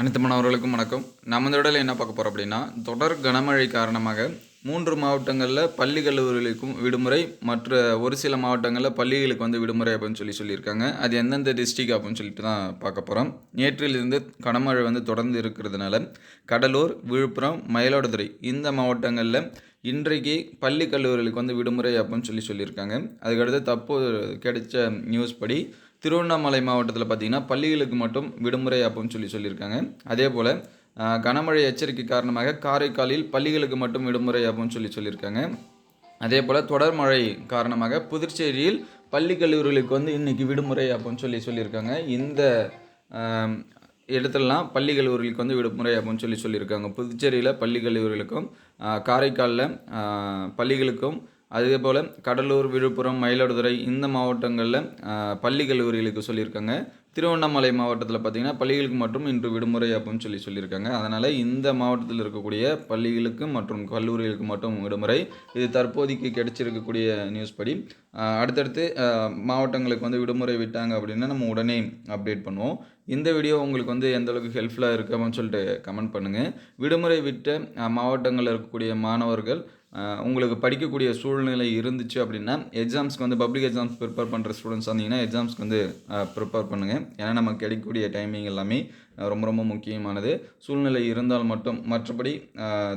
அனைத்து மாணவர்களுக்கும் வணக்கம். நம்ம இந்த இடத்துல என்ன பார்க்க போகிறோம் அப்படின்னா தொடர் கனமழை காரணமாக மூன்று மாவட்டங்களில் பள்ளி கல்லூரிகளுக்கும் விடுமுறை மற்ற ஒரு சில மாவட்டங்களில் பள்ளிகளுக்கு வந்து விடுமுறை அப்படின்னு சொல்லி சொல்லியிருக்காங்க. அது எந்தெந்த டிஸ்ட்ரிக் அப்படின்னு சொல்லிட்டு தான் பார்க்க போகிறோம் நேற்றிலிருந்து கனமழை வந்து தொடர்ந்து இருக்கிறதுனால கடலூர் விழுப்புரம் மயிலாடுதுறை இந்த மாவட்டங்களில் இன்றைக்கு பள்ளி கல்லூரிகளுக்கு வந்து விடுமுறை அப்படின்னு சொல்லி சொல்லியிருக்காங்க. அதுக்கடுத்து தற்போது கிடைச்ச நியூஸ் படி திருவண்ணாமலை மாவட்டத்தில் பார்த்திங்கன்னா பள்ளிகளுக்கு மட்டும் விடுமுறை அப்படின்னு சொல்லி சொல்லியிருக்காங்க. அதே போல் கனமழை எச்சரிக்கை காரணமாக காரைக்காலில் பள்ளிகளுக்கு மட்டும் விடுமுறை அப்படின்னு சொல்லி சொல்லியிருக்காங்க. அதே போல் தொடர் மழை காரணமாக புதுச்சேரியில் பள்ளி கல்லூரிகளுக்கு வந்து இன்றைக்கி விடுமுறை அப்படின்னு சொல்லி சொல்லியிருக்காங்க. இந்த இடத்துலலாம் பள்ளி கல்லூரிகளுக்கு வந்து விடுமுறை அப்படின்னு சொல்லி சொல்லியிருக்காங்க. புதுச்சேரியில் பள்ளி கல்லூரிகளுக்கும் காரைக்காலில் பள்ளிகளுக்கும் அதே போல் கடலூர் விழுப்புரம் மயிலாடுதுறை இந்த மாவட்டங்களில் பள்ளி கல்லூரிகளுக்கு சொல்லியிருக்காங்க. திருவண்ணாமலை மாவட்டத்தில் பார்த்திங்கன்னா பள்ளிகளுக்கு மட்டும் இன்று விடுமுறை அப்படின்னு சொல்லி சொல்லியிருக்காங்க. அதனால் இந்த மாவட்டத்தில் இருக்கக்கூடிய பள்ளிகளுக்கு மற்றும் கல்லூரிகளுக்கு மட்டும் விடுமுறை. இது தற்போதைக்கு கிடைச்சிருக்கக்கூடிய நியூஸ் படி. அடுத்தடுத்து மாவட்டங்களுக்கு வந்து விடுமுறை விட்டாங்க அப்படின்னா நம்ம உடனே அப்டேட் பண்ணுவோம். இந்த வீடியோ உங்களுக்கு வந்து எந்த அளவுக்கு ஹெல்ப்ஃபுல்லாக இருக்குது அப்படின்னு சொல்லிட்டு கமெண்ட் பண்ணுங்கள் விடுமுறை விட்ட மாவட்டங்களில் இருக்கக்கூடிய மாணவர்கள் உங்களுக்கு படிக்கக்கூடிய சூழ்நிலை இருந்துச்சு அப்படின்னா எக்ஸாம்ஸ்க்கு வந்து பப்ளிக் எக்ஸாம்ஸ் ப்ரிப்பேர் பண்ணுற ஸ்டூடெண்ட்ஸ் வந்தீங்கன்னா எக்ஸாம்ஸ்க்கு வந்து ப்ரிப்பேர் பண்ணுங்கள் ஏன்னா நமக்கு கிடைக்கக்கூடிய டைமிங் எல்லாமே ரொம்ப ரொம்ப முக்கியமானது. சூழ்நிலை இருந்தால் மட்டும் மற்றபடி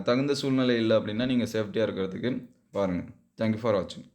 தகுந்த சூழ்நிலை இல்லை அப்படின்னா நீங்கள் சேஃப்டியாக இருக்கிறதுக்கு பாருங்கள் தேங்க்யூ ஃபார் வாட்சிங்